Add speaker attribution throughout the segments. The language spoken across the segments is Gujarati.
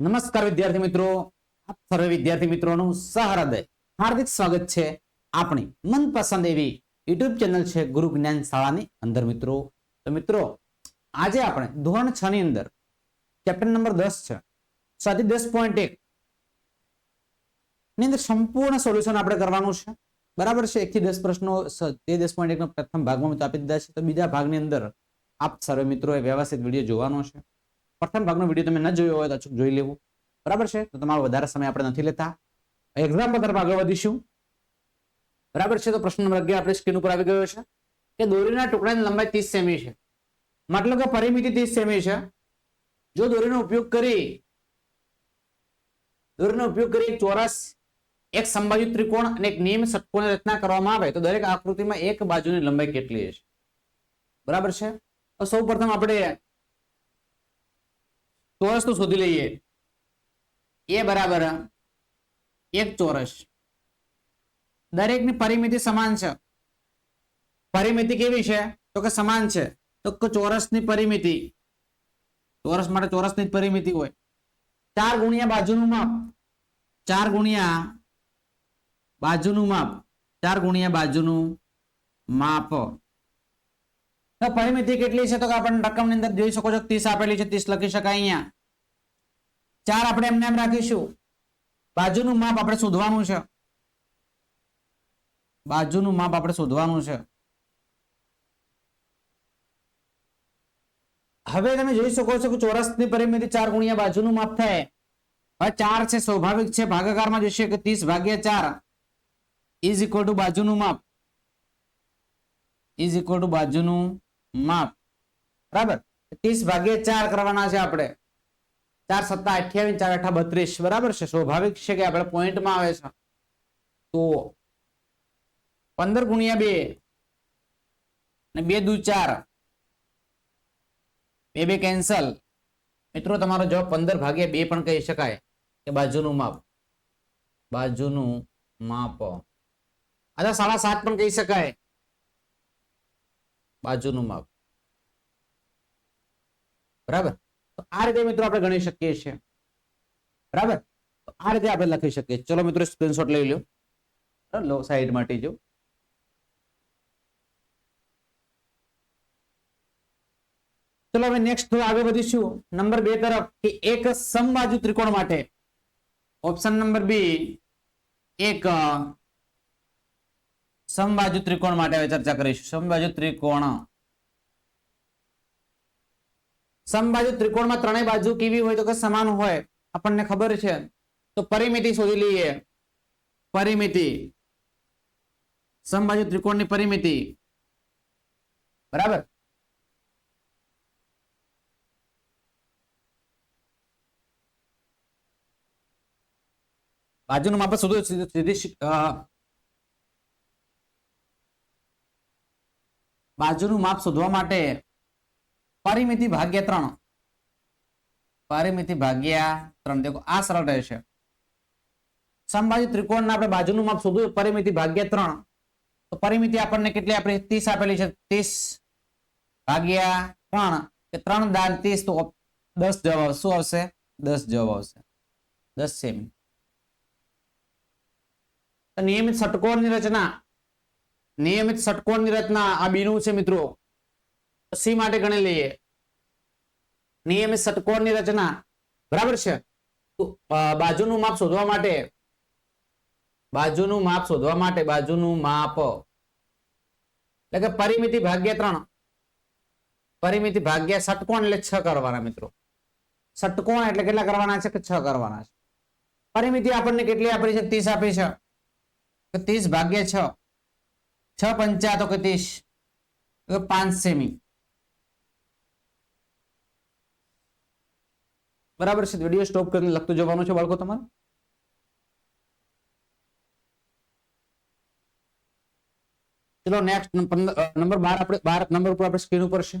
Speaker 1: નમસ્કાર વિદ્યાર્થી મિત્રો. આપ સર્વે વિદ્યાર્થી મિત્રોનું સહૃદય, હાર્દિક સ્વાગત છે આપણી મનપસંદ એવી યુટ્યુબ ચેનલ છે ગુરુ જ્ઞાન શાળાની અંદર મિત્રો. તો મિત્રો, આજે આપણે ધોરણ છ ની અંદર ચેપ્ટર નંબર દસ છે. સાથે દસ પોઈન્ટ એક ની અંદર સંપૂર્ણ સોલ્યુશન આપણે કરવાનું છે. બરાબર છે? એક થી દસ પ્રશ્નો તે દસ પોઈન્ટ એક પ્રથમ ભાગમાં મિત્રો આપી દીધા છે. તો બીજા ભાગની અંદર આપ સર્વે મિત્રોએ વ્યવસ્થિત વીડિયો જોવાનો છે. પ્રથમ ભાગનો વીડિયો તમે ન જોયો હોય તો અચૂક જોઈ લેવું. બરાબર છે? તો તમારો વધારે સમય આપણે નથી લેતા. એક્ઝામ્પલ તરફ આગળ વધીશું. બરાબર છે? તો પ્રશ્ન નંબર અગિયાર આપણે સ્ક્રીન ઉપર આવી ગયો છે કે દોરીના ટુકડાની લંબાઈ ત્રીસ સેમી છે. મતલબ કે પરિમિતિ ત્રીસ સેમી છે. જો દોરીનો ઉપયોગ કરી દોરીનો ઉપયોગ કરી ચોરસ, એક સંબાજુ ત્રિકોણ અને એક નિયમ ષટકોણની રચના કરવામાં આવે, તો દરેક આકૃતિમાં એક બાજુની લંબાઈ કેટલી હશે? બરાબર છે? તો સૌ પ્રથમ આપણે ચોરસ વસ્તુ શોધી લઈએ. એ બરાબર એક ચોરસ. દરેકની પરિમિતિ સમાન છે. પરિમિતિ કેવી છે? તો કે સમાન છે. તો ચોરસની પરિમિતિ. ચોરસ માટે ચોરસની જ પરિમિતિ હોય. ચાર ગુણ્યા બાજુનું માપ. ચાર ગુણ્યા બાજુનું માપ. ચાર ગુણ્યા બાજુનું માપ. તો પરિમિતિ કેટલી છે તો કે આપણને રકમની અંદર જોઈ શકો છો ત્રીસ આપેલી છે, ત્રીસ લખી શકાય અહીંયા. ચાર આપણે એમને એમ રાખીશું. બાજુનું માપ આપણે શોધવાનું છે. બાજુનું માપ આપણે શોધવાનું છે. હવે તમે જોઈ શકો છો કે ચોરસની પરિમિતિ ચાર ગુણ્યા બાજુનું માપ થાય. હવે ચાર છે, સ્વાભાવિક છે, ભાગાકારમાં જોઈશે કે ત્રીસ ભાગ્યા ચાર ઇઝ ઇક્વલ ટુ બાજુનું માપ. ઇઝ ઇક્વલ ટુ બાજુનું માપ બરાબર? ત્રીસ ભાગ્યા ચાર કરવાના છે આપણે. ચાર સત્તા અઠ્યાવીસ, ચાર અઠા બત્રીસ. બરાબર છે? સ્વાભાવિક છે કે આપણે પોઈન્ટમાં આવે છે. તો પંદર ગુણ્યા બે અને બે દુ ચાર. બે બે કેન્સલ. મિત્રો, તમારો જવાબ પંદર ભાગ્યા બે પણ કહી શકાય કે બાજુનું માપ. બાજુનું માપ. અથવા સાડા સાત પણ કહી શકાય. બાજુનું માપ. બરાબર? તો આ રીતે મિત્રો આપણે ગણી શકીએ છીએ. બરાબર? તો આ રીતે આપણે લખી શકીએ ચલો મિત્રો સ્ક્રીનશોટ લઈ લો? લો સાઈડ માટે જો ચલો હવે નેક્સ્ટ આગળ વધીશું. નંબર બે તરફ કે એક સમબાજુ ત્રિકોણ માટે. ઓપ્શન નંબર બી એક સમબાજુ ત્રિકોણ માટે હવે ચર્ચા કરીશું. સમબાજુ ત્રિકોણ. સમબાજુ ત્રિકોણમાં ત્રણેય બાજુ કેવી હોય તો કે સમાન હોય આપણને ખબર છે. તો પરિમિતિ શોધી લઈએ. પરિમિતિ. સમબાજુ ત્રિકોણની પરિમિતિ. બરાબર? બાજુનું માપ સીધી સીધી, બાજુનું માપ શોધવા માટે પરિમિતિ ભાગ્યા ત્રણ. પરિમિતિ ભાગ્યા ત્રણ. દેખો, આ સરળ રહેશે સમબાજુ ત્રિકોણના આપણે બાજુનું માપ શોધવું પરિમિતિ ભાગ્યા ત્રણ. તો પરિમિતિ આપણને કેટલી આપણે ત્રીસ આપેલી છે. ત્રીસ ભાગ્યા ત્રણ. કે ત્રણ દાન ત્રીસ, તો દસ જવાબ શું આવશે? દસ જવાબ આવશે. દસ સેમી. નિયમિત ષટકોણની રચના નિયમિત ષટકોણની રચના આ બીનું છે મિત્રો. સી માટે ગણી લઈએ. નિયમિત ષટકોણની રચના. બરાબર છે? બાજુનું માપ શોધવા માટે, બાજુનું માપ શોધવા માટે બાજુનું માપ. એટલે કે પરિમિતિ ભાગ્યા ત્રણ. પરિમિતિ ભાગ્યા ષટકોણ એટલે છ કરવાના મિત્રો. ષટકોણ એટલે કેટલા કરવાના છે? કે છ કરવાના છે. પરિમિતિ આપણને કેટલી આપી છે? ત્રીસ આપી છે. ત્રીસ ભાગ્યા છ. છ ત્રીસ તો કે પાંચ સેમી. બરાબર છે, વીડિયો સ્ટોપ કરીને લખતું જવાનું છે બાળકો તમારે? ચલો નેક્સ્ટ નંબર બાર આપણે, બાર નંબર ઉપર આપણે સ્ક્રીન ઉપર છે.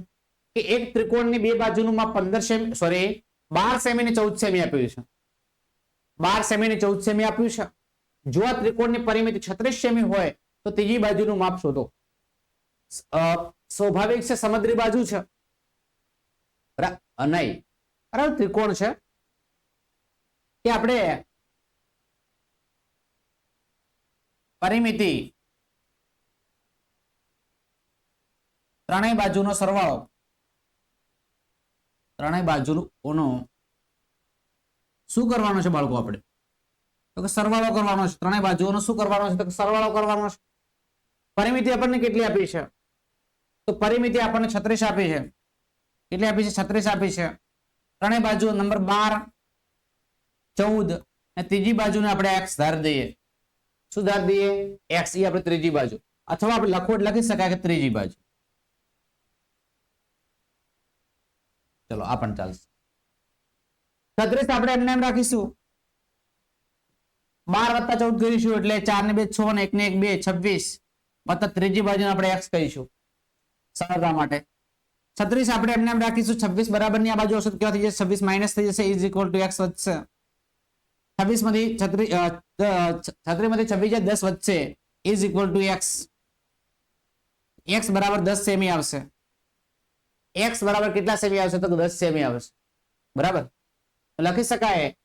Speaker 1: કે એક ત્રિકોણની બે બાજુનું માપ પંદર સેમી સોરી બાર સેમી ને ચૌદ સેમી આપ્યું છે. બાર સેમી ને ચૌદ સેમી આપ્યું છે. જો આ ત્રિકોણની પરિમિતિ છત્રીસ સેમી હોય તો ત્રીજી બાજુનું માપ શોધો. સ્વાભાવિક છે સમદ્રી બાજુ છે? નહીં. બરાબર, ત્રિકોણ છે? કે આપણે પરિમિતિ ત્રણેય બાજુનો સરવાળો, ત્રણેય બાજુનો શું કરવાનો છે બાળકો આપણે? તો કે સરવાળો કરવાનો છે. ત્રણેય બાજુઓનો શું કરવાનો છે? તો સરવાળો કરવાનો છે. પરિમિતિ આપણને કેટલી આપી છે? તો પરિમિતિ આપણને છત્રીસ આપી છે. કેટલી આપી છે? છત્રીસ આપી છે. ત્રણેય બાજુ નંબર બાર, ચૌદ અને ત્રીજી બાજુને આપણે એક્સ ધારી દઈએ. શું ધારી દઈએ? એક્સ એ આપણે ત્રીજી બાજુ. અથવા આપણે લખવું લખી શકાય કે ત્રીજી બાજુ. ચલો, આ પણ ચાલશે. છત્રીસ આપણે એમને એમ રાખીશું. બાર વત્તા ચૌદ કરીશું એટલે ચાર ને બે છ ને એક ને એક બે, છવ્વીસ. વત્તા ત્રીજી બાજુ આપણે એક્સ કહીશું. સરળતા માટે. છત્રીસ આપણે એમને એમ રાખીશું, છવ્વીસ બરાબરની આ બાજુ હશે કેવા થઈ જશે? છવ્વીસ માઇનસ થઈ જશે ઇઝ ઇક્વલ ટુ એક્સ વધશે. છવ્વીસમાંથી છત્રીસ છત્રીસમાંથી છવ્વીસ દસ વધશે is equal to x x બરાબર દસ સેમી આવશે. એક્સ બરાબર કેટલા સેમી આવશે તો દસ સેમી આવશે. બરાબર? લખી શકાય.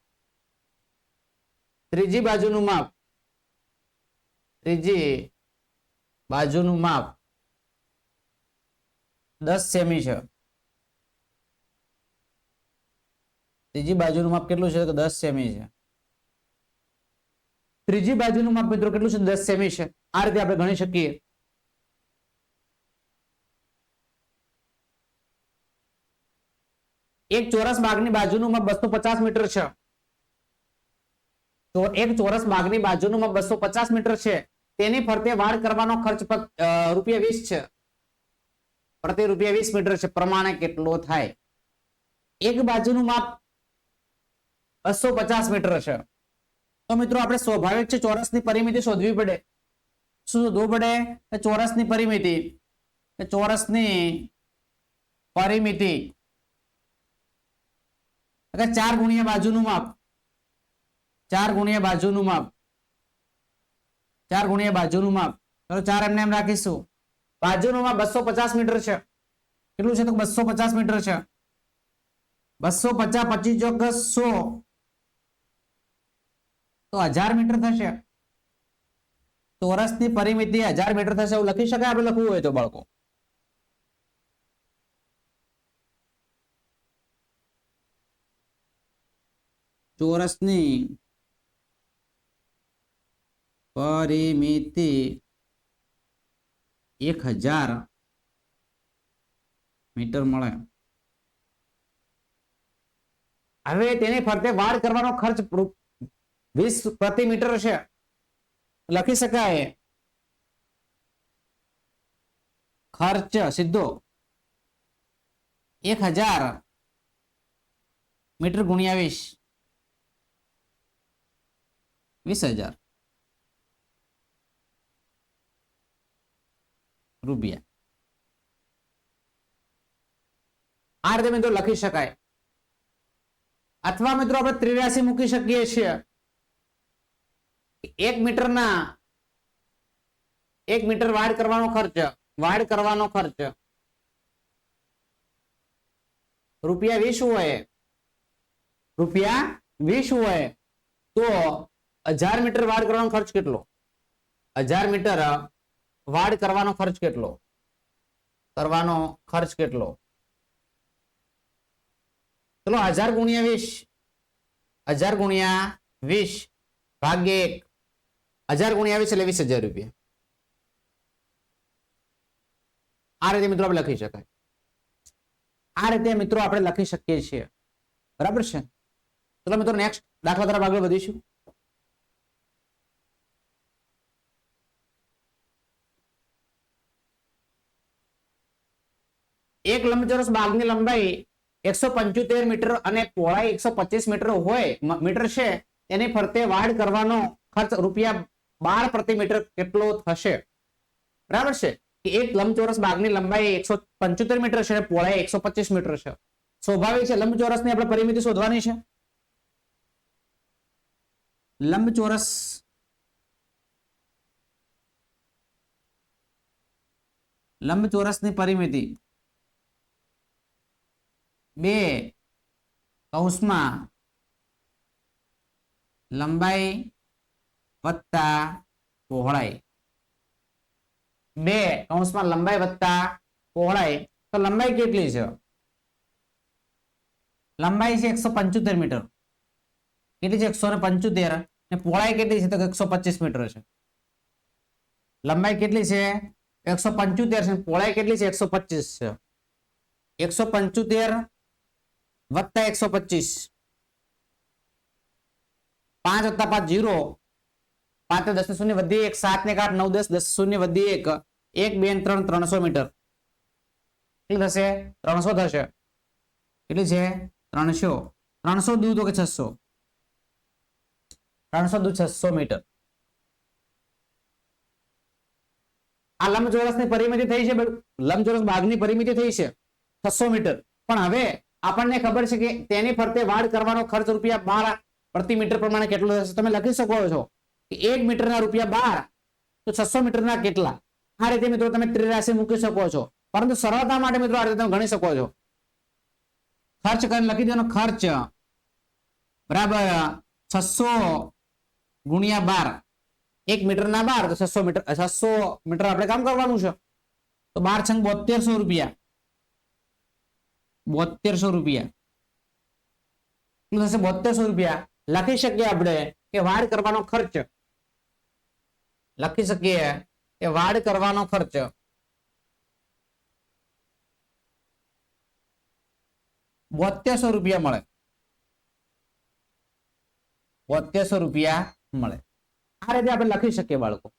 Speaker 1: ત્રીજી બાજુનું માપ. ત્રીજી બાજુનું માપ દસ સેમી છે. ત્રીજી બાજુનું માપ કેટલું છે તો દસ સેમી છે. ત્રીજી બાજુનું માપ મિત્રો કેટલું છે? દસ સેમી છે. આ રીતે આપણે ગણી શકીએ. એક ચોરસ બાગની બાજુનું માપ બસો પચાસ મીટર છે. તો એક ચોરસ બાગની બાજુનું માપ બસો પચાસ મીટર છે. તેની ફરતે વાળ કરવાનો ખર્ચ પ- રૂપિયા વીસ છે. પ્રતિ રૂપિયા વીસ મીટર છે. પ્રમાણે કેટલો થાય? એક બાજુનું માપ બસો પચાસ મીટર છે. તો મિત્રો, આપણે સ્વાભાવિક છે, ચોરસની પરિમિતિ શોધવી પડે. શું શોધવું પડે? ચોરસની પરિમિતિ ચોરસની પરિમિતિ. ચાર ગુણ્યા બાજુનું માપ, ચાર ગુણ્યા બાજુનું માપ ચાર ગુણ્યા બાજુનું માપ. ચલો ચાર એમને એમ રાખીશું. બાજુનું માપ બસો મીટર છે. કેટલું છે તો બસો મીટર છે? બસો પચાસ પચીસ સો. તો હજાર મીટર થશે. ચોરસની પરિમિતિ હજાર મીટર થશે એવું લખી શકાય? આપણે લખવું હોય તો બાળકો. ચોરસની પરિમિતિ એક હજાર મીટર મળે. હવે તેની ફરતે વાડ કરવાનો ખર્ચ વીસ પ્રતિ મીટર છે. લખી શકાય. ખર્ચ સીધો એક હજાર મીટર ગુણ્યા વીસ. વીસ હજાર. રૂપિયા. આ રીતે મિત્રો લખી શકાય. અથવા મિત્રો આપણે ત્રિરાશી મૂકી શકીએ છીએ. એક મીટરના, એક મીટર વાડ કરવાનો ખર્ચ, વાડ કરવાનો ખર્ચ. રૂપિયા વીસ હોય, રૂપિયા વીસ હોય, તો હજાર મીટર વાડ કરવાનો ખર્ચ કેટલો? હજાર મીટર વાડ કરવાનો ખર્ચ કેટલો? કરવાનો ખર્ચ કેટલો? ચલો, હજાર ગુણ્યા વીસ. હજાર ગુણ્યા વીસ ભાગ્ય એક. હજાર ગુણ્યા વીસ એટલે વીસ હજાર રૂપિયા. આ રીતે મિત્રો આપણે લખી શકાય. આ રીતે મિત્રો આપણે લખી શકીએ છીએ. બરાબર છે? ચલો મિત્રો નેક્સ્ટ દાખલા તરફ આગળ વધીશું. એક લંબચોરસ બાગની લંબાઈ એકસો પંચોતેર મીટર અને પહોળાઈ એકસો પચીસ મીટર હોય મીટર છે તેની ફરતે વાડ કરવાનો ખર્ચ રૂપિયા બાર પ્રતિ મીટર કેટલો થશે? બરાબર છે? એક લંબચોરસ બાગની લંબાઈ એકસો પંચોતેર મીટર છે અને એકસો પચીસ મીટર છે. સ્વાભાવિક છે, લંબચોરસની આપણે પરિમિતિ શોધવાની છે? લંબચોરસ લંબચોરસની પરિમિતિ બે કૌંસમાં લંબાઈ વત્તા પહોળાઈ. બે કૌંસમાં લંબાઈ વત્તા પહોળાઈ, તો લંબાઈ કેટલી છે? લંબાઈ છે એકસો પંચોતેર મીટર. કેટલી છે? એકસો ને પંચોતેર. ને પહોળાઈ કેટલી છે? તો એકસો પચીસ મીટર છે. લંબાઈ કેટલી છે? એકસો પંચોતેર છે. પહોળાઈ કેટલી છે? એકસો પચીસ છે. એકસો પંચોતેર વત્તા એકસો પચીસ. પાંચ વત્તા પાંચ જીરો. પાંચ દસ ને શૂન્ય વધી એક, સાત ને આઠ, નવ દસ દસ શૂન્ય વધી એક. એક, બે ત્રણ, ત્રણસો મીટર. કેટલી થશે? ત્રણસો થશે. કેટલી છે? ત્રણસો. ત્રણસો દુ તો કે છસો? ત્રણસો દુ છસો મીટર. આ લંબચોરસની પરિમિતિ થઈ છે લંબચોરસ ભાગની પરિમિતિ થઈ છે. છસો મીટર. પણ હવે આપણને ખબર છે કે તેની ફરતે વાડ કરવાનો ખર્ચ રૂપિયા બાર પ્રતિ મીટર પ્રમાણે કેટલો થશે? તમે લખી શકો છો કે એક મીટરના રૂપિયા બાર, તો છસો મીટરના કેટલા? આ રીતે મિત્રો તમે ત્રિરાશિ મૂકી શકો છો. પરંતુ સરળતા માટે મિત્રો આ રીતે તમે ગણી શકો છો. ખર્ચ કરીને લખી દેવાનો ખર્ચ. બરાબર. છસો ગુણ્યા બાર. એક મીટરના બાર, તો છસો મીટર છસો મીટર આપણે કામ કરવાનું છે. તો બાર છંગ બોતેરસો રૂપિયા. બોતેરસો રૂપિયા. શું થશે? બોતેરસો રૂપિયા. લખી શકીએ આપણે કે વાડ કરવાનો ખર્ચ. લખી શકીએ કે વાડ કરવાનો ખર્ચ. બોતેરસો રૂપિયા મળે. બોતેરસો રૂપિયા મળે. આ રીતે આપણે લખી શકીએ બાળકો.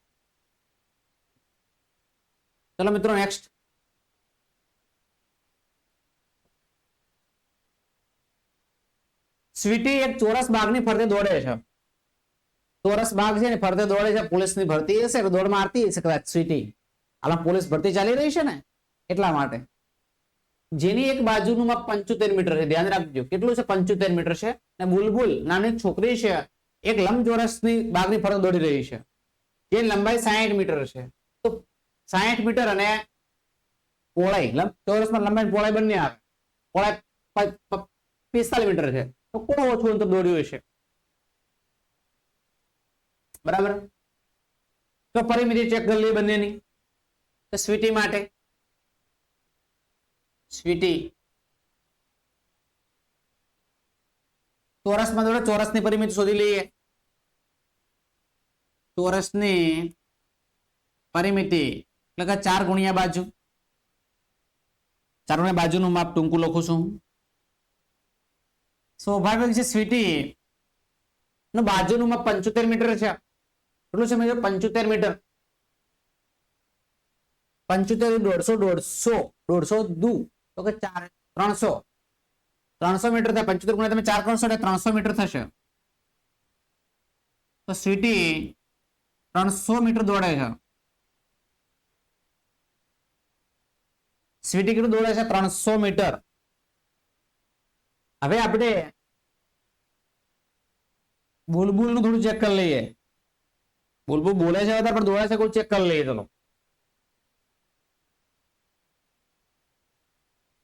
Speaker 1: ચલો મિત્રો નેક્સ્ટ સ્વીટી એક ચોરસ બાગની ફરતે દોડે છે. ચોરસ બાગ છે ને ફરતે દોડે છે, પોલીસની ભરતી હશે દોડ મારતી હશે કદાચ સ્વીટી. હાલમાં પોલીસ ભરતી ચાલી રહી છે ને એટલા માટે. જેની એક બાજુનું માપ પંચોતેર મીટર છે, ધ્યાન રાખજો. કેટલું છે? પંચોતેર મીટર છે અને બુલબુલ, નાની છોકરી છે, એક લંબચોરસની બાગની ફરતે દોડી રહી છે. જે લંબાઈ સાહીઠ મીટર છે. તો સાહીઠ મીટર અને પહોળાઈ ચોરસમાં લંબાઈ પહોળાઈ બંને આવે. પહોળાઈ પિસ્તાલીસ મીટર છે. તો કોણ ઓછું અંતર દોડ્યું હશે. બરાબર? તો પરિમિતિ ચેક કરી લઈએ બંનેની. તો સ્વીટી માટે. સ્વીટી ચોરસમાં દોડે, ચોરસની પરિમિતિ શોધી લઈએ. ચોરસની પરિમિતિ એટલે કે ચાર ગુણ્યા બાજુ. ચાર ગુણ્યા બાજુનું માપ ટૂંકું લખું છું. સ્વાભાવિક છે સ્વીટી. નું બાજુનું પંચોતેર મીટર છે. કેટલું છે મિત્રો? પંચોતેર મીટર. પંચોતેર દોઢસો દોઢસો દોઢસો દુ. તો કે ચાર, ત્રણસો. ત્રણસો મીટર થાય. પંચોતેર ગુણ્યા તમે ચાર કરશો એટલે ત્રણસો મીટર થશે. તો સિટી ત્રણસો મીટર દોડે છે. સિટી કેટલું દોડે છે? ત્રણસો મીટર. હવે આપણે બુલબુલનું થોડું ચેક કરી લઈએ. બુલબુલ બોલે છે પણ દોડે છે કોઈ ચેક કરી લઈએ ચલો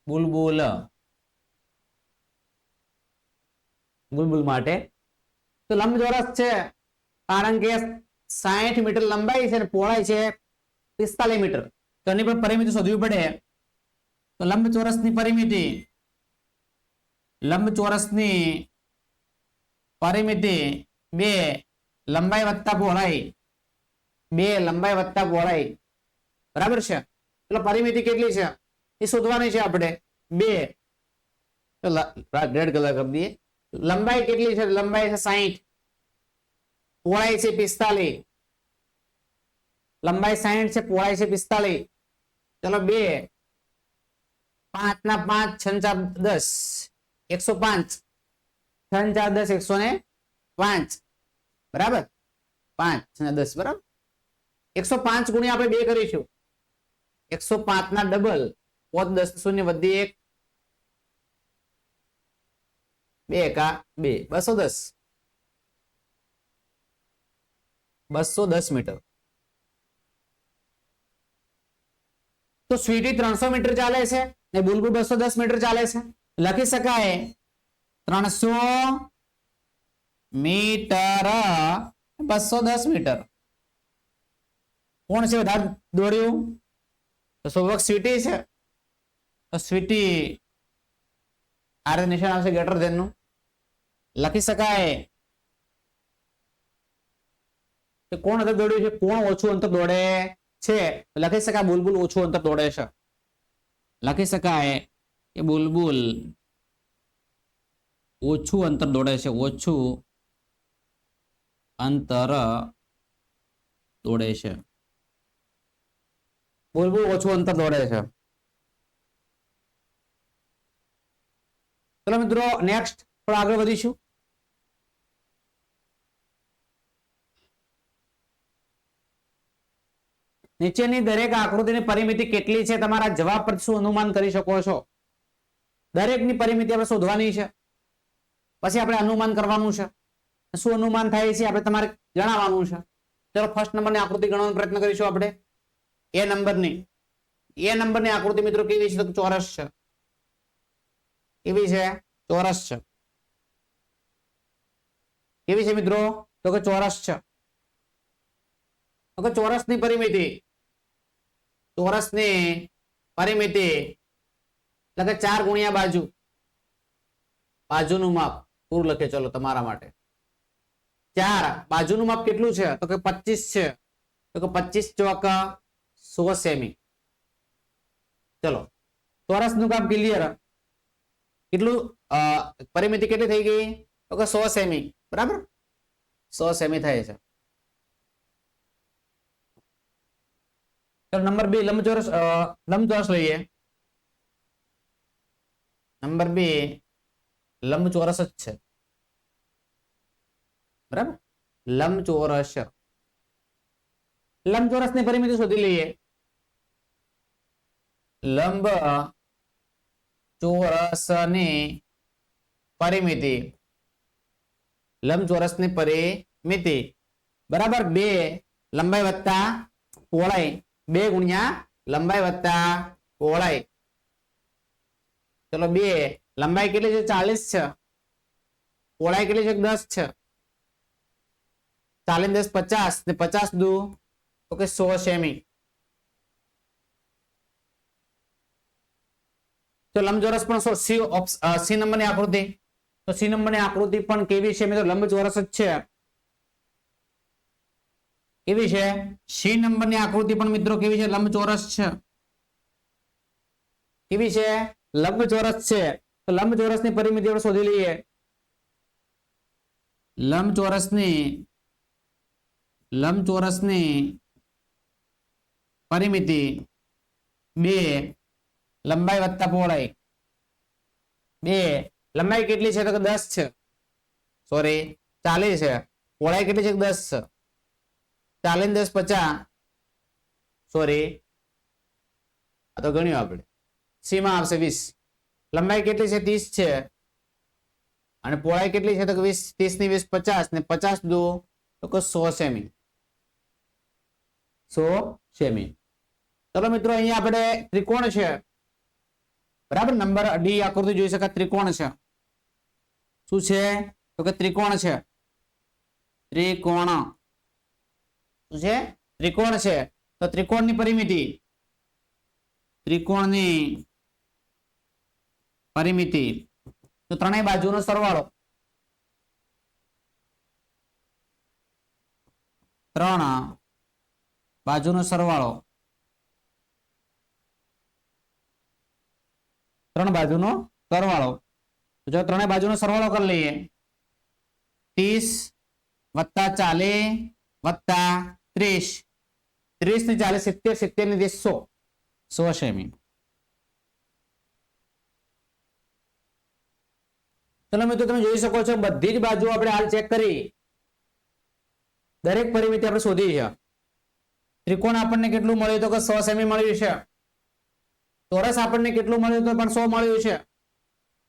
Speaker 1: બુલબુલ. બુલબુલ માટે. તો લંબ ચોરસ છે, કારણ કે સાહીઠ મીટર લંબાઈ છે અને પહોળાઈ છે પિસ્તાલીસ મીટર. તો એની પણ પરિમિતિ શોધવી પડે. તો લંબચોરસની પરિમિતિ લંબચોરસની પરિમિતિ બે લંબાઈ વત્તા પહોળાઈ, બે લંબાઈ વત્તા પહોળાઈ. બરાબર છે? એટલે પરિમિતિ કેટલી છે? એ શોધવાની છે આપણે. બે. રેડ કલર કરી દઈએ. લંબાઈ કેટલી છે? લંબાઈ છે સાહીઠ પહોળાઈ છે પિસ્તાલીસ. લંબાઈ સાહીઠ છે, પહોળાઈ છે પિસ્તાલીસ. ચલો બે. પાંચ ના પાંચ છ દસ. એકસો પાંચ. ત્રણ ચાર, દસ, એકસો ને પાંચ. બરાબર? પાંચ ને દસ, બરાબર? એકસો પાંચ ગુણ્યા આપણે બે કરીશું. એકસો પાંચ ના ડબલ પોત દસ, શૂન્ય વધી એક. બે એકા બે. બસો દસ. બસો દસ મીટર. તો સ્વીટી ત્રણસો મીટર ચાલે છે ને બુલબુલ બસો દસ મીટર ચાલે છે. લખી શકાય? ત્રણસો મીટર, બસો દસ મીટર. કોણ છે વધારે દોડ્યું તો સૌવક સ્વીટી છે. તો સ્વીટી આ રીતે નિશાન આવશે ગેટર ધેનનું. લખી શકાય? કે કોણ અંતર દોડ્યું છે? કોણ ઓછું અંતર દોડે છે? લખી શકાય? બુલબુલ ઓછું અંતર દોડે છે. લખી શકાય? કે બુલબુલ ઓછું અંતર દોડે છે, ઓછું અંતર દોડે છે. બુલબુલ ઓછું અંતર દોડે છે. ચલો મિત્રો નેક્સ્ટ થોડા આગળ વધીશું. નીચેની દરેક આકૃતિની પરિમિતિ કેટલી છે? તમારા જવાબ પર શું અનુમાન કરી શકો છો? દરેકની પરિમિતિ આપણે શોધવાની છે. પછી આપણે અનુમાન કરવાનું છે. શું અનુમાન થાય છે આપણે તમારે જણાવવાનું છે. ચલો ફર્સ્ટ નંબરની આકૃતિ ગણવાનો પ્રયત્ન કરીશું આપણે. એ નંબરની. એ નંબરની આકૃતિ મિત્રો કેવી છે? ચોરસ છે. કેવી છે? ચોરસ છે. કેવી છે મિત્રો? તો કે ચોરસ છે. ચોરસની પરિમિતિ. ચોરસની પરિમિતિ એટલે કે ચાર ગુણ્યા બાજુ. બાજુનું માપ. પૂરું લખે, ચલો, તમારા માટે. ચાર. બાજુનું માપ કેટલું છે? તો કે પચીસ છે. તો કે પચીસ ચોક સો સેમી. ચલો. ચોરસનું કામ ક્લિયર કેટલું? પરિમિતિ કેટલી થઈ ગઈ? તો કે સો સેમી. બરાબર? સો સેમી થાય છે. નંબર બે, લંબચોરસ લંબચોરસ લઈએ. નંબર બે લંબચોરસ જ છે. બરાબર? લંબચોરસ. લંબચોરસની પરિમિતિ શોધી લઈએ. લંબ ચોરસની પરિમિતિ. લંબચોરસની પરિમિતિ. બરાબર? બે લંબાઈ વત્તા પહોળાઈ. બે ગુણ્યા લંબાઈ વત્તા પહોળાઈ. ચલો બે, લંબાઈ કેટલી છે? ચાલીસ છે. પહોળાઈ કેટલી છે? દસ છે. ચાલીસ દસ પચાસ, ને પચાસ દુ. તો કે સો સેમી. તો લંબચોરસ પણ સો- સી સી નંબરની આકૃતિ. તો સી નંબરની આકૃતિ પણ કેવી છે? મિત્રો, લંબચોરસ જ છે. કેવી છે? સી નંબરની આકૃતિ પણ મિત્રો કેવી છે? લંબચોરસ છે. કેવી છે? લંબચોરસ છે. તો લંબચોરસની પરિમિતિ આપણે શોધી લઈએ. લંબચોરસની લંબચોરસની પરિમિતિ બે લંબાઈ વત્તા પહોળાઈ. બે, લંબાઈ કેટલી છે? તો કે દસ છે. સોરી ચાલીસ છે. પહોળાઈ કેટલી છે? દસ છે. ચાલીસ દસ પચાસ. સોરી આ તો ગણ્યું આપણે. સીમાં આવશે વીસ. લંબાઈ કેટલી છે? ત્રીસ છે. અને પહોળાઈ કેટલી છે? તો વીસ, ત્રીસની વીસ પચાસ ને પચાસ દો તો કે સો સેમી. સો સેમી. ચલો મિત્રો, અહીંયા આપણે ત્રિકોણ છે. બરાબર? નંબર ડી આકૃતિ જોઈ શકાય. ત્રિકોણ છે. શું છે? તો કે ત્રિકોણ છે. ત્રિકોણ. શું છે? ત્રિકોણ છે. તો ત્રિકોણની પરિમિતિ. ત્રિકોણની પરિમિતિ. તો ત્રણેય બાજુનો સરવાળો. ત્રણ બાજુનો સરવાળો. ત્રણ બાજુનો સરવાળો. જો ત્રણેય બાજુનો સરવાળો કરી લઈએ. ત્રીસ વત્તા ચાલીસ વત્તા ત્રીસ. ત્રીસ ને ચાલીસ સિત્તેર સિત્તેર ને ત્રીસ સો સો સેમી ચલો મિત્રો, તમે જોઈ શકો છો, બધી જ બાજુ આપણે હાલ ચેક કરી. દરેક પરિમિતિ આપણે શોધી છે. ત્રિકોણ આપણને કેટલું મળ્યું તો કે સો સેમી મળ્યું છે. ચોરસ આપણને કેટલું મળ્યું તો પણ સો મળ્યું છે.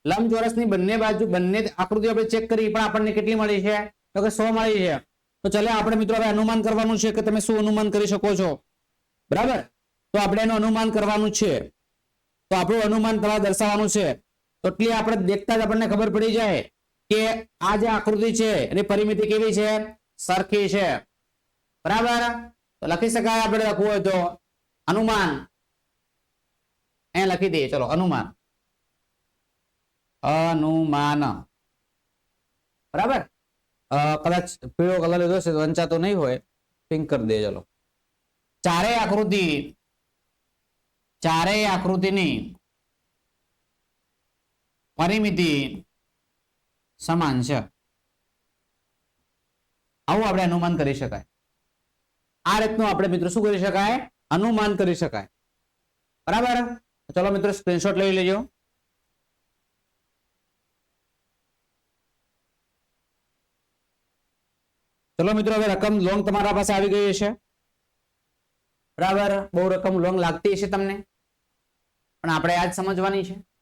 Speaker 1: લંબચોરસની બંને બાજુ, બંને આકૃતિ આપણે ચેક કરી, પણ આપણને કેટલી મળી છે? તો કે સો મળી છે. તો ચાલે, આપણે મિત્રો હવે અનુમાન કરવાનું છે કે તમે શું અનુમાન કરી શકો છો? બરાબર? તો આપણે એનું અનુમાન કરવાનું છે. તો આપણું અનુમાન તમારે દર્શાવવાનું છે. તો આપણે દેખતા જ આપણને ખબર પડી જાય કે કે આ જે આકૃતિ છે, એની પરિમિતિ કેવી છે? સરખી છે. બરાબર? તો લખી શકાય આપણે લખવું હોય તો. અનુમાન. એ લખી દઈએ. ચલો, અનુમાન. અનુમાન. બરાબર? કદાચ પીળો કલર લીધો છે વંચાતો નહીં હોય. પિંક કરી દે ચલો. ચારેય આકૃતિ. ચારેય આકૃતિની પરિમિતિ સમાન છે. આવું આપણે અનુમાન કરી શકાય. આ રીતનું આપણે મિત્રો શું કરી શકાય? અનુમાન કરી શકાય. બરાબર? ચલો મિત્રો સ્ક્રીનશોટ લઈ લેજો. ચલો મિત્રો હવે રકમ લોંગ તમારા પાસે આવી ગઈ છે બરાબર? બહુ રકમ લોંગ લાગતી હશે તમને. પણ આપણે આજ સમજવાની છે.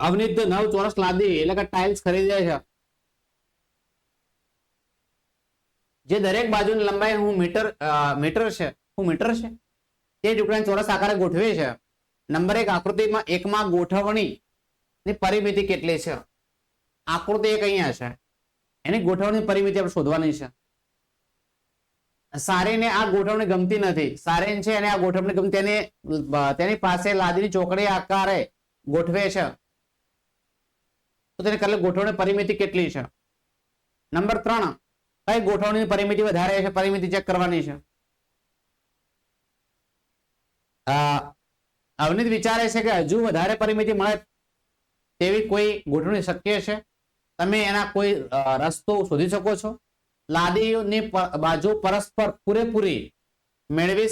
Speaker 1: અવનીત નવ ચોરસ લાદી, એટલે કે ટાઇલ્સ ખરીદે છે. જે દરેક બાજુની લંબાઈ હું મીટર મીટર છે. હું મીટર છે? તે ટુકડાને ચોરસ આકારે ગોઠવે છે. નંબર એક આકૃતિમાં એકમાં ગોઠવણી ની પરિમિતિ કેટલી છે? આકૃતિ એક અહીંયા છે. એની ગોઠવણી પરિમિતિ આપણે શોધવાની છે. સારીને આ ગોઠવણી ગમતી નથી. સારેન છે અને આ ગોઠવણી ગમતી. તેની પાસે લાદીની ચોકડી આકારે ગોઠવે છે. તો તેને કરેલ ગોઠવણી પરિમિતિ કેટલી છે? નંબર ત્રણ, કઈ ગોઠવણીની પરિમિતિ વધારે છે? પરિમિતિ ચેક કરવાની છે. અવનીત વિચારે છે કે હજુ વધારે પરિમિતિ મળે તેવી કોઈ ગોઠવણી શક્ય છે? તમે એના કોઈ રસ્તો શોધી શકો છો? લાદીની બાજુ પરસ્પર પૂરેપૂરી મેળવી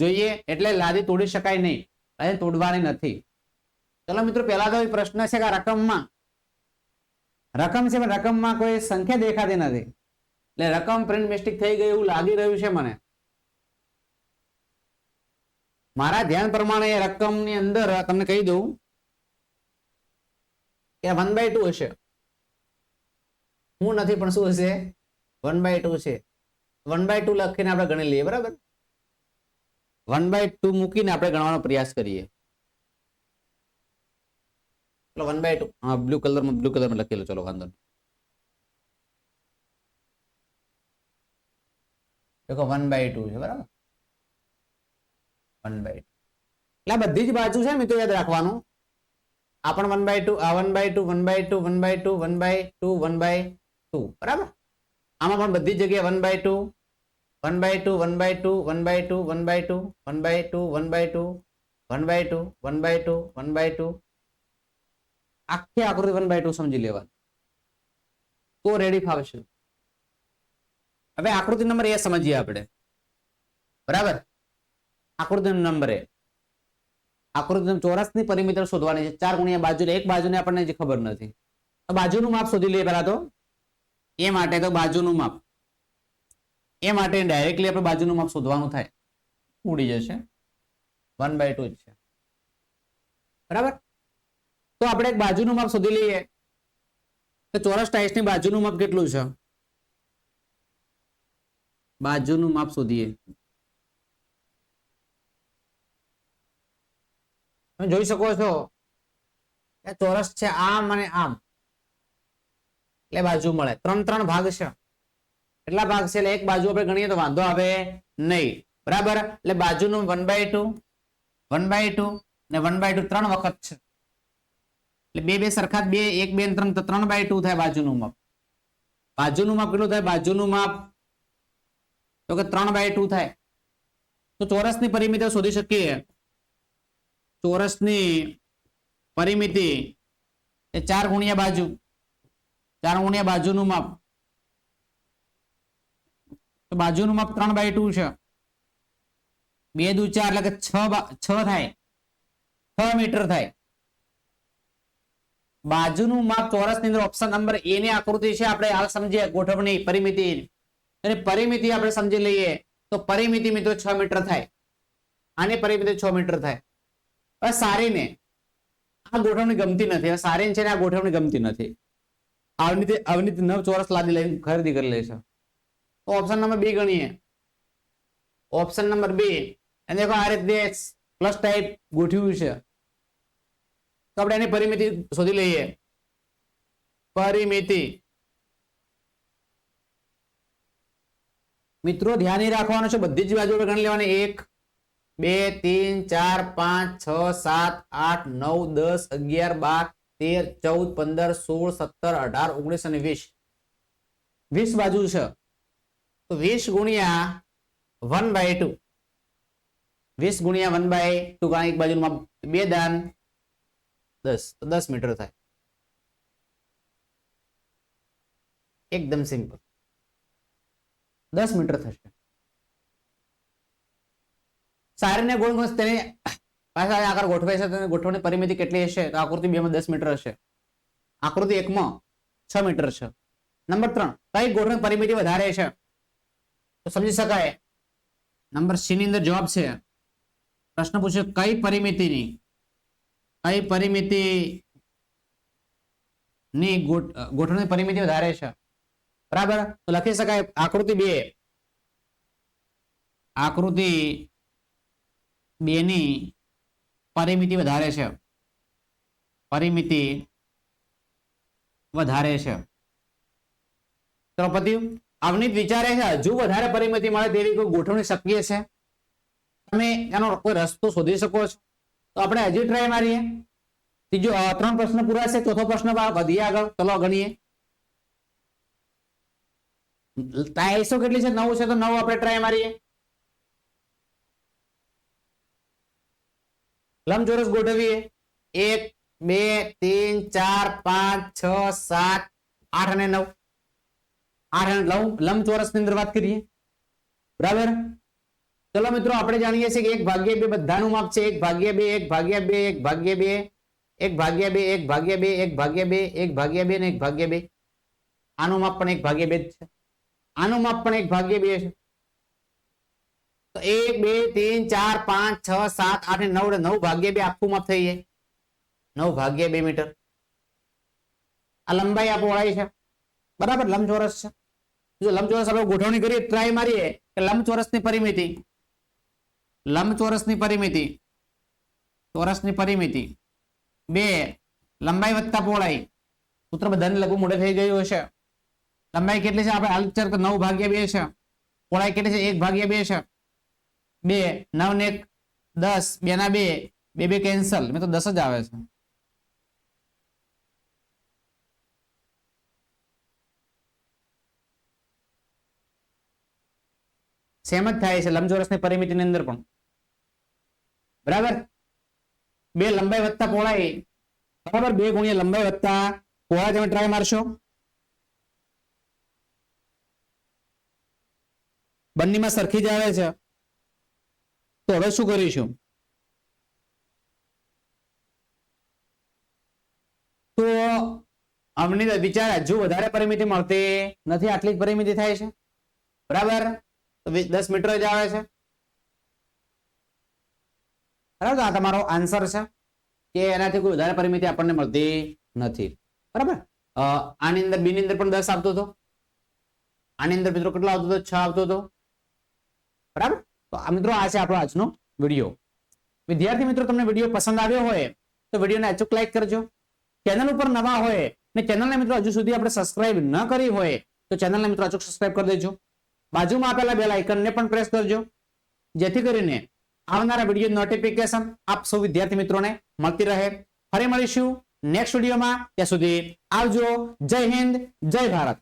Speaker 1: જોઈએ એટલે લાદી તોડી શકાય નહીં. અહીં તોડવાની નથી. ચલો મિત્રો, પહેલા તો પ્રશ્ન છે કે આ રકમમાં રકમ છે, પણ રકમમાં કોઈ સંખ્યા દેખાતી નથી. એટલે રકમ પ્રિન્ટ મિસ્ટેક થઈ ગઈ એવું લાગી રહ્યું છે મને. મારા ધ્યાન પ્રમાણે એ રકમની અંદર, તમને કહી દઉં કે વન બાય ટુ હશે. હું નથી, પણ શું હશે? વન બાય ટુ છે. વન બાય ટુ લખીને આપણે ગણી લઈએ, બરાબર? વન બાય ટુ મૂકીને આપણે ગણવાનો પ્રયાસ કરીએ. વન બાય ટુ હા બ્લુ કલરમાં બ્લુ કલરમાં લખેલો ચલો વાંધો નહીં દેખો વન બાય ટુ છે બરાબર વન બાય એટલે આ બધી જ બાજુ છે મિત્રો યાદ રાખવાનું આ પણ વન બાય ટુ આ one by two one by two one by two one by two one by two બરાબર આમાં પણ બધી જગ્યાએ one by two one by two one by two one by two one by two one by two one by two one by two one by two one by two આખી આકૃતિ વન બાય ટુ સમજી લેવાની. તો રેડી ફાવશે હવે આકૃતિ નંબર એ સમજીએ આપણે. બરાબર? આકૃતિ નંબર એ. આકૃતિ ચોરસની પરિમિતિ શોધવાની છે. ચાર ગુણ્યા બાજુ એક બાજુને આપણને જે ખબર નથી. તો બાજુનું માપ શોધી લઈએ પહેલા તો. એ માટે તો બાજુનું માપ. એ માટે ડાયરેક્ટલી આપણે બાજુનું માપ શોધવાનું થાય. ઉડી જશે. વન બાય ટુ છે. બરાબર? તો આપણે એક બાજુનું માપ શોધી લઈએ. તો ચોરસ ટાઈસની બાજુનું માપ કેટલું છે? બાજુનું માપ શોધીએ. તમે જોઈ શકો છો કે ચોરસ છે આમ અને આમ. એટલે બાજુ મળે. ત્રણ ત્રણ ભાગ છે. કેટલા ભાગ છે? એટલે એક બાજુ આપણે ગણીએ તો વાંધો આવે નહીં. બરાબર? એટલે બાજુનું one by two one by two ને વન બાય ટુ ત્રણ વખત છે. એટલે બે બે સરખા બે, એક, બે, ત્રણ ત્રણ બાય ટુ થાય બાજુનું માપ. બાજુનું માપ કેટલું થાય? બાજુનું માપ તો કે ત્રણ બાય ટુ થાય. તો ચોરસની પરિમિતિ શોધી શકીએ. ચોરસની પરિમિતિ એ ચાર ગુણ્યા બાજુ. ચાર ગુણ્યા બાજુનું માપ. તો બાજુનું માપ ત્રણ બાય ટુ છે. બે દુ ચાર એટલે કે છ છ થાય. છ મીટર થાય. બાજુનું માપ ચોરસની અંદર ઓપ્શન નંબર એ ની આકૃતિ છે. આપણે હાલ સમજીએ ગોઠવણી પરિમિતિ. અને પરિમિતિ આપણે સમજી લઈએ તો પરિમિતિ મિત્રો છ મીટર થાય. આની પરિમિતિ છ મીટર થાય. હવે સારીને આ ગોઠવણી ગમતી નથી. હવે સારીને છે ને આ ગોઠવણી ગમતી નથી. અવનીત અવનીત નવ ચોરસ લાદી લઈને ખરીદી કરી લે છે તો ઓપ્શન નંબર બી ગણીએ. Option number B. અને દેખો આ રીતે પ્લસ ટાઈપ ગોઠવ્યું છે. તો આપણે એની પરિમિતિ શોધી લઈએ. પરિમિતિ. મિત્રો, ધ્યાન રાખવાનું છે, બધી જ બાજુ ગણી લેવાની. એક, બે, ત્રણ, ચાર, પાંચ, છ, સાત, આઠ, નવ, દસ, અગિયાર, બાર, તેર, ચૌદ, પંદર, સોળ, સત્તર, અઢાર, ઓગણીસ અને વીસ. વીસ બાજુ છે. તો વીસ ગુણ્યા વન બાય ટુ. વીસ ગુણ્યા વન બાય ટુ કારણ એક બાજુમાં બે દાન. દસ, તો દસ મીટર થાય. એકદમ સિમ્પલ દસ મીટર થશે. સારીને ગોળ તેને પાછા આકાર ગોઠવે છે, તેને ગોઠવણી પરિમિતિ કેટલી હશે? તો આકૃતિ બે માં દસ મીટર હશે. આકૃતિ એકમાં છ મીટર છે. નંબર ત્રણ, કઈ ગોઠવણ પરિમિતિ વધારે છે? તો સમજી શકાય. નંબર સી ની અંદર જવાબ છે. પ્રશ્ન પૂછ્યો કઈ પરિમિતિની? કઈ પરિમિતિ ની ગોઠવણી પરિમિતિ વધારે છે. બરાબર? તો લખી શકાય આકૃતિ બે. આકૃતિ બે ની પરિમિતિ વધારે છે. પરિમિતિ વધારે છે. દ્રૌપદી અવનીત વિચારે છે, હજુ વધારે પરિમિતિ મળે તેવી કોઈ ગોઠવણી શક્ય છે? તમે એનો કોઈ રસ્તો શોધી શકો છો? તો આપણે હજી ટ્રાય મારીએ. ત્રીજો ત્રણ પ્રશ્ન પૂરા છે. ચોથો પ્રશ્ન વધીએ આગળ. ચલો, ગણીએ. ત્રાયસો કેટલી છે? નવ છે તો નવ આપણે ટ્રાય મારીએ. લંબચોરસ ગોઠવીએ. એક, બે, ત્રણ, ચાર, પાંચ, છ, સાત, આઠ અને નવ. આઠ અને લંબચોરસની અંદર વાત કરીએ. બરાબર? ચલો મિત્રો આપણે જાણીએ છીએ કે એક ભાગ્યા બે બધાનું માપ છે એક ભાગ્યા બે એક ભાગ્યા બે એક ભાગ્યા બે એક ભાગ્યા બે એક ભાગ્યા બે એક ભાગ્યા બે એક ભાગ્યા બે ને એક ભાગ્યા બે આનું માપ પણ એક ભાગ્યા બે જ છે આનું માપ પણ એક ભાગ્યા બે છે તો એક બે ત્રણ ચાર પાંચ છ સાત આઠ નવ નવ ભાગ્યા બે આખું માપ થઈ જાય નવ ભાગ્યા બે મીટર આ લંબાઈ આ પહોળાઈ છે બરાબર લંબચોરસ છે જો લંબચોરસ આપણે ગોઠવણી કરીએ ટ્રાય મારીએ કે લંબચોરસની પરિમિતિ લંબચોરસની પરિમિતિ. ચોરસની પરિમિતિ. બે, લંબાઈ વત્તા પહોળાઈ. સૂત્ર બધાને લઘુ મોડે થઈ ગયું હશે. લંબાઈ કેટલી છે? આપણે હાલ વિચાર નવ ભાગ્યા બે છે. પહોળાઈ કેટલી છે? એક ભાગ્યા બે છે. બે નવ ને એક, દસ બે ના બે. બે બે કેન્સલ મેં તો દસ જ આવે છે. સેમ જ થાય છે લંબચોરસની પરિમિતિની અંદર પણ. બરાબર? બે લંબાઈ વત્તા પહોળાઈ. બરાબર? બે ગુણ્યા લંબાઈ વત્તા પહોળાઈ તમે ટ્રાય મારશો. બંનેમાં સરખી જ આવે છે. તો હવે શું કરીશું? તો અમને વિચાર હજુ વધારે પરિમિતિ મળતી નથી, આટલી પરિમિતિ થાય છે. બરાબર? દસ મીટર જ આવે છે. બરાબર? આ તમારો આન્સર છે કે એનાથી કોઈ વધારે પરિમિતિ આપણને મળતી નથી. બરાબર? આની અંદર બી અંદર પણ દસ આવતો હતો. આની અંદર મિત્રો કેટલો આવતો હતો? છ આવતો હતો. બરાબર? તો આ મિત્રો, આ છે આપણો આજનો વીડિયો વિદ્યાર્થી મિત્રો, તમને વીડિયો પસંદ આવ્યો હોય, તો વિડીયોને અચૂક લાઈક કરજો. ચેનલ ઉપર નવા હોય ને ચેનલને મિત્રો હજુ સુધી આપણે સબસ્ક્રાઇબ ન કરી હોય, તો ચેનલને મિત્રો અચૂક સબસ્ક્રાઇબ કરી દેજો. બાજુમાં આપેલા બે આઇકનને પણ પ્રેસ કરજો. જેથી કરીને આવનારા વીડિયો નોટિફિકેશન આપ સૌ વિદ્યાર્થી મિત્રોને મળતી રહે. ફરી મળીશું નેક્સ્ટ વિડીયોમાં ત્યાં સુધી આવજો. જય હિન્દ, જય ભારત.